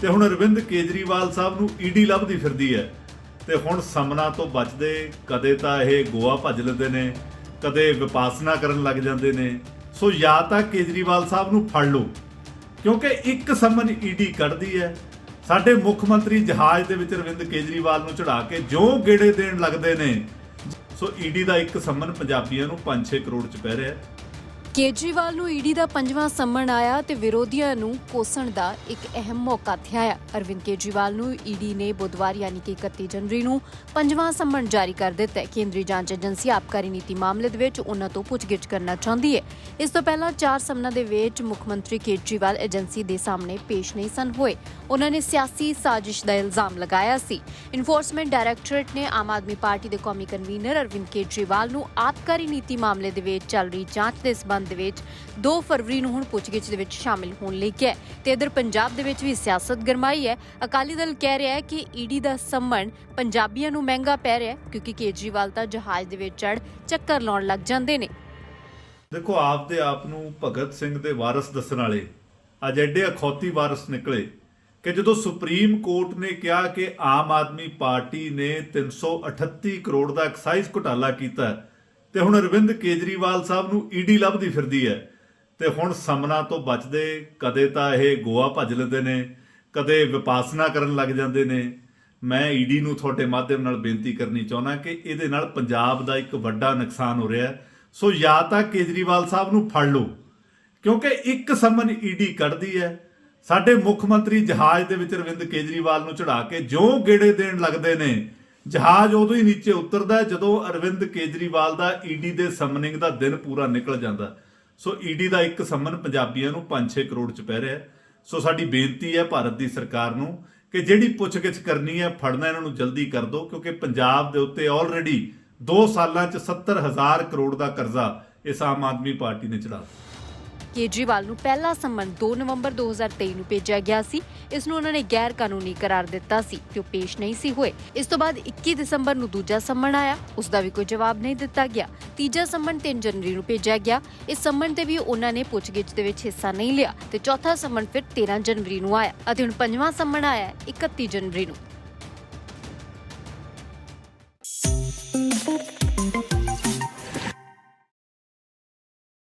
ਤੇ ਹੁਣ ਅਰਵਿੰਦ ਕੇਜਰੀਵਾਲ ਸਾਹਿਬ ਨੂੰ ਈਡੀ ਲੱਭਦੀ ਫਿਰਦੀ ਹੈ। ਤੇ ਹੁਣ ਸਮਨਾ ਤੋਂ ਬਚਦੇ ਕਦੇ ਤਾਂ ਇਹ ਗੋਆ ਭੱਜ ਲੈਂਦੇ ਨੇ, ਕਦੇ ਵਿਪਾਸਨਾ ਕਰਨ ਲੱਗ ਜਾਂਦੇ ਨੇ। ਸੋ ਜਾਂ ਤਾਂ ਕੇਜਰੀਵਾਲ ਸਾਹਿਬ ਨੂੰ ਫੜ ਲਓ, ਕਿਉਂਕਿ ਇੱਕ ਸਮਨ ਈਡੀ ਕੱਢਦੀ ਹੈ। ਸਾਡੇ ਮੁੱਖ ਮੰਤਰੀ ਜਹਾਜ਼ ਦੇ ਵਿੱਚ ਅਰਵਿੰਦ ਕੇਜਰੀਵਾਲ ਨੂੰ ਚੜਾ ਕੇ ਜੋ ਗੇੜੇ ਦੇਣ ਲੱਗਦੇ ਨੇ। ਸੋ ਈਡੀ ਦਾ ਇੱਕ ਸਮਨ ਪੰਜਾਬੀਆਂ ਨੂੰ 5-6 ਕਰੋੜ ਚ ਪੈ ਰਿਹਾ ਕੇਜਰੀਵਾਲ ਨੂੰ ਈਡੀ ਦਾ ਪੰਜਵਾਂ ਸੰਮਣ ਆਇਆ ਤੇ ਵਿਰੋਧੀਆਂ ਨੂੰ ਕੋਸਣ ਦਾ ਇੱਕ ਅਹਿਮ ਮੌਕਾ ਥਿਆਇਆ। ਅਰਵਿੰਦ ਕੇਜਰੀਵਾਲ ਨੂੰ ਈਡੀ ਨੇ ਬੁੱਧਵਾਰ ਯਾਨੀ ਕਿ 31 ਜਨਵਰੀ ਨੂੰ ਪੰਜਵਾਂ ਸੰਮਣ ਜਾਰੀ ਕਰ ਦਿੱਤਾ ਹੈ। ਕੇਂਦਰੀ ਜਾਂਚ ਏਜੰਸੀ ਆਬਕਾਰੀ ਨੀਤੀ ਮਾਮਲੇ ਦੇ ਵਿੱਚ ਉਹਨਾਂ ਤੋਂ ਪੁੱਛਗਿੱਛ ਕਰਨਾ ਚਾਹੁੰਦੀ ਹੈ। ਇਸ ਤੋਂ ਪਹਿਲਾਂ ਚਾਰ ਸੰਮਨਾਂ ਦੇ ਵਿੱਚ ਮੁੱਖ ਮੰਤਰੀ ਕੇਜਰੀਵਾਲ ਏਜੰਸੀ ਦੇ ਸਾਹਮਣੇ ਪੇਸ਼ ਨਹੀਂ ਸਨ ਹੋਏ। ਉਹਨਾਂ ਨੇ ਸਿਆਸੀ ਸਾਜ਼ਿਸ਼ ਦਾ ਇਲਜ਼ਾਮ ਲਗਾਇਆ ਸੀ। ਇਨਫੋਰਸਮੈਂਟ ਡਾਇਰੈਕਟੋਰੇਟ ਨੇ ਆਮ ਆਦਮੀ ਪਾਰਟੀ ਦੇ ਕੌਮੀ ਕਨਵੀਨਰ ਅਰਵਿੰਦ ਕੇਜਰੀਵਾਲ ਨੂੰ ਆਬਕਾਰੀ ਨੀਤੀ ਮਾਮਲੇ ਦੇ ਵਿੱਚ ਚੱਲ ਰਹੀ ਜਾਂਚ ਦੇ ਸਬੰਧ ਦੇ ਵਿੱਚ 2 ਫਰਵਰੀ ਨੂੰ ਹੁਣ ਪੁੱਛਗਿੱਛ ਦੇ ਵਿੱਚ ਸ਼ਾਮਿਲ ਹੋਣ ਲਈ ਕਿਹਾ ਤੇ ਇਧਰ ਪੰਜਾਬ ਦੇ ਵਿੱਚ ਵੀ ਸਿਆਸਤ ਗਰਮਾਈ ਹੈ। ਅਕਾਲੀ ਦਲ ਕਹਿ ਰਿਹਾ ਹੈ ਕਿ ਈਡੀ ਦਾ ਸੰਮਣ ਪੰਜਾਬੀਆਂ ਨੂੰ ਮਹਿੰਗਾ ਪੈ ਰਿਹਾ ਹੈ, ਕਿਉਂਕਿ ਕੇਜਰੀਵਾਲ ਤਾਂ ਜਹਾਜ਼ ਦੇ ਵਿੱਚ ਚੜ ਚੱਕਰ ਲਾਉਣ ਲੱਗ ਜਾਂਦੇ ਨੇ। ਦੇਖੋ, ਆਪਦੇ ਆਪ ਨੂੰ ਭਗਤ ਸਿੰਘ ਦੇ ਵਾਰਿਸ ਦੱਸਣ ਵਾਲੇ, ਅੱਜ ਐਡੇ ਅਖੌਤੀ ਵਾਰਿਸ ਨਿਕਲੇ ਕਿ ਜਦੋਂ ਸੁਪਰੀਮ ਕੋਰਟ ਨੇ ਕਿਹਾ ਕਿ ਆਮ ਆਦਮੀ ਪਾਰਟੀ ਨੇ 338 ਕਰੋੜ ਦਾ ਐਕਸਾਈਜ਼ ਘੁਟਾਲਾ ਕੀਤਾ ਤੇ ਹੁਣ ਅਰਵਿੰਦ ਕੇਜਰੀਵਾਲ ਸਾਹਿਬ ਨੂੰ ਈਡੀ ਲੱਭਦੀ ਫਿਰਦੀ ਹੈ ਤੇ ਹੁਣ ਸਮਨਾ ਤੋਂ ਬਚਦੇ, ਕਦੇ ਤਾਂ ਇਹ ਗੋਆ ਭੱਜ ਲੈਂਦੇ ਨੇ, ਕਦੇ ਵਿਪਾਸਨਾ ਕਰਨ ਲੱਗ ਜਾਂਦੇ ਨੇ। ਮੈਂ ਈਡੀ ਨੂੰ ਤੁਹਾਡੇ ਮਾਧਿਅਮ ਨਾਲ ਬੇਨਤੀ ਕਰਨੀ ਚਾਹੁੰਦਾ ਕਿ ਇਹਦੇ ਨਾਲ ਪੰਜਾਬ ਦਾ ਇੱਕ ਵੱਡਾ ਨੁਕਸਾਨ ਹੋ ਰਿਹਾ ਸੋ ਜਾਂ ਤਾਂ ਕੇਜਰੀਵਾਲ ਸਾਹਿਬ ਨੂੰ ਫੜ ਲਓ, ਕਿਉਂਕਿ ਇੱਕ ਸਮਨ ਈਡੀ ਕੱਢਦੀ ਹੈ ਸਾਡੇ ਮੁੱਖ ਮੰਤਰੀ ਜਹਾਜ਼ ਦੇ ਵਿੱਚ ਅਰਵਿੰਦ ਕੇਜਰੀਵਾਲ ਨੂੰ ਚੜਾ ਕੇ ਜਿਉਂ ਗੇੜੇ ਦੇਣ ਲੱਗਦੇ ਨੇ ਜਹਾਜ਼ ਉਦੋਂ ਹੀ ਨੀਚੇ ਉਤਰਦਾ ਜਦੋਂ ਅਰਵਿੰਦ ਕੇਜਰੀਵਾਲ ਦਾ ਈਡੀ ਦੇ ਸਮਨਿੰਗ ਦਾ ਦਿਨ ਪੂਰਾ ਨਿਕਲ ਜਾਂਦਾ ਸੋ ਈਡੀ ਦਾ ਇੱਕ ਸਮਨ ਪੰਜਾਬੀਆਂ ਨੂੰ 5-6 ਕਰੋੜ ਚ ਪੈ ਰਿਹਾ ਸੋ ਸਾਡੀ ਬੇਨਤੀ ਹੈ ਭਾਰਤ ਦੀ ਸਰਕਾਰ ਨੂੰ ਕਿ ਜਿਹੜੀ ਪੁੱਛਗਿੱਛ ਕਰਨੀ ਹੈ, ਫੜਨਾ ਇਹਨਾਂ ਨੂੰ ਜਲਦੀ ਕਰ ਦਿਓ, ਕਿਉਂਕਿ ਪੰਜਾਬ ਦੇ ਉੱਤੇ ਆਲਰੇਡੀ 2 ਸਾਲਾਂ ਚ 70000 ਕਰੋੜ ਦਾ ਕਰਜ਼ਾ ਇਸ ਆਮ ਆਦਮੀ ਪਾਰਟੀ ਨੇ ਚੜਾ ਦਿੱਤਾ। ਕੇਜਰੀਵਾਲ ਨੂੰ ਪਹਿਲਾ ਸੰਮਨ 2 ਨਵੰਬਰ 2023 ਨੂੰ ਭੇਜਿਆ ਗਿਆ ਸੀ। ਇਸ ਨੂੰ ਉਹਨਾਂ ਨੇ ਗੈਰ ਕਾਨੂੰਨੀ ਕਰਾਰ ਦਿੱਤਾ ਸੀ ਤੇ ਪੇਸ਼ ਨਹੀਂ ਸੀ ਹੋਏ। ਇਸ ਤੋਂ ਬਾਅਦ 21 ਦਸੰਬਰ ਨੂੰ ਦੂਜਾ ਸੰਮਨ ਆਇਆ। ਉਸ ਦਾ ਵੀ ਕੋਈ ਜਵਾਬ ਨਹੀਂ ਦਿੱਤਾ ਗਿਆ। ਤੀਜਾ ਸੰਮਨ 3 ਜਨਵਰੀ ਨੂੰ ਭੇਜਿਆ ਗਿਆ। ਇਸ ਸੰਮਨ ਤੇ ਵੀ ਉਹਨਾਂ ਨੇ ਪੁੱਛਗਿੱਛ ਦੇ ਵਿੱਚ ਹਿੱਸਾ ਨਹੀਂ ਲਿਆ ਤੇ ਚੌਥਾ ਸੰਮਨ ਫਿਰ 13 ਜਨਵਰੀ ਨੂੰ ਆਇਆ ਅਤੇ ਹੁਣ ਪੰਜਵਾਂ ਸੰਮਨ ਆਇਆ 31 ਜਨਵਰੀ ਨੂੰ।